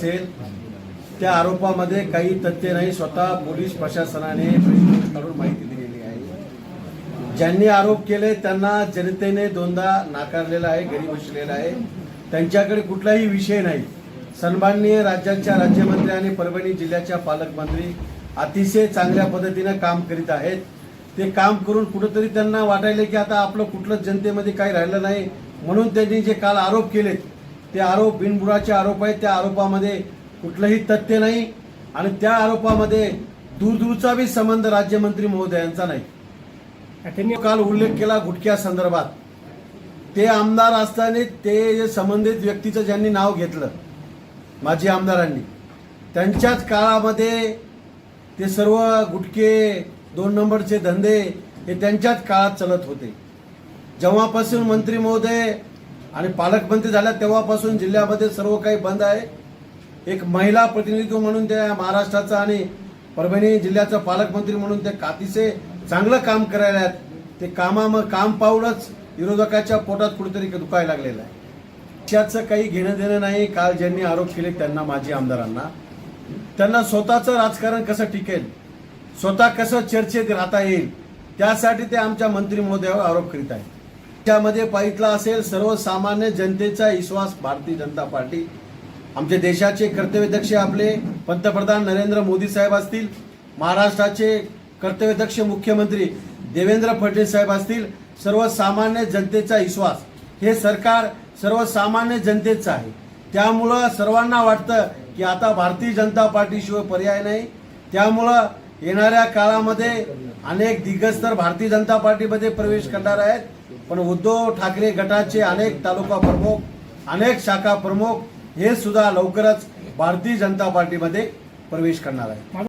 असेल त्या आरोपामध्ये काही तथ्य नाही. स्वतः पोलीस प्रशासनाने काढून माहिती दिलेली आहे. ज्यांनी आरोप केले त्यांना जनतेने दोनदा नाकारलेला आहे घरी बसलेला आहे. त्यांच्याकडे कुठलाही विषय नाही. सन्माननीय राज्याच्या राज्यमंत्री आणि परभणी जिल्ह्याच्या पालकमंत्री अतिशय चांगल्या पद्धतीनं काम करीत आहेत. ते काम करून कुठंतरी त्यांना वाटायले की आता आपलं कुठलंच जनतेमध्ये काही राहिलं नाही. म्हणून त्यांनी जे काल आरोप केलेत ते आरोप बिनबुडाचे आरोप आहेत. त्या आरोपामध्ये कुठलंही तथ्य नाही आणि त्या आरोपामध्ये दूरदूरचा बी संबंध राज्यमंत्री महोदयांचा नाही. त्यांनी काल उल्लेख केला गुटख्या संदर्भात. ते आमदार असताना ते जे संबंधित व्यक्तीचं ज्यांनी नाव घेतलं माजी आमदारांनी त्यांच्याच काळामध्ये ते सर्व गुटखे दोन नंबरचे धंदे हे त्यांच्याच काळात चालत होते. जेव्हापासून मंत्री महोदय आणि पालकमंत्री झाल्या तेव्हापासून जिल्ह्यामध्ये सर्व काही बंद आहे. एक महिला प्रतिनिधित्व म्हणून त्या महाराष्ट्राचं आणि परभणी जिल्ह्याचं पालकमंत्री म्हणून ते कातीसे चांगलं काम करायला आहेत. ते कामा काम पाहूनच विरोधकाच्या पोटात कुठेतरी दुखायला लागलेलं आहे. पक्षाचं काही घेणं देणं नाही. काल ज्यांनी आरोप केले त्यांना माजी आमदारांना. त्यांना स्वतःचं राजकारण कसं टिकेल? स्वतः कसं चर्चेत राहता येईल? त्यासाठी ते आमच्या मंत्री महोदयावर आरोप करीत आहेत. त्यामध्ये पाहितला असेल सर्वसामान्य जनतेचा विश्वास भारतीय जनता पार्टी. आमचे देशाचे कर्तव्यदक्ष आपले पंतप्रधान नरेंद्र मोदी साहेब असतील महाराष्ट्राचे कर्तव्यदक्ष मुख्यमंत्री देवेंद्र फडणवीस साहेब असतील सर्वसामान्य जनतेचा विश्वास. हे सरकार सर्वसामान्य जनतेचं आहे. त्यामुळं सर्वांना वाटतं की आता भारतीय जनता पार्टीशिवाय पर्याय नाही. त्यामुळं येणाऱ्या काळामध्ये अनेक दिग्गज तर भारतीय जनता पार्टीमध्ये प्रवेश करणार आहेत. पण उद्धव ठाकरे गटाचे अनेक तालुका प्रमुख अनेक शाखा प्रमुख हे सुद्धा लवकरच भारतीय जनता पार्टीमध्ये प्रवेश करणार आहे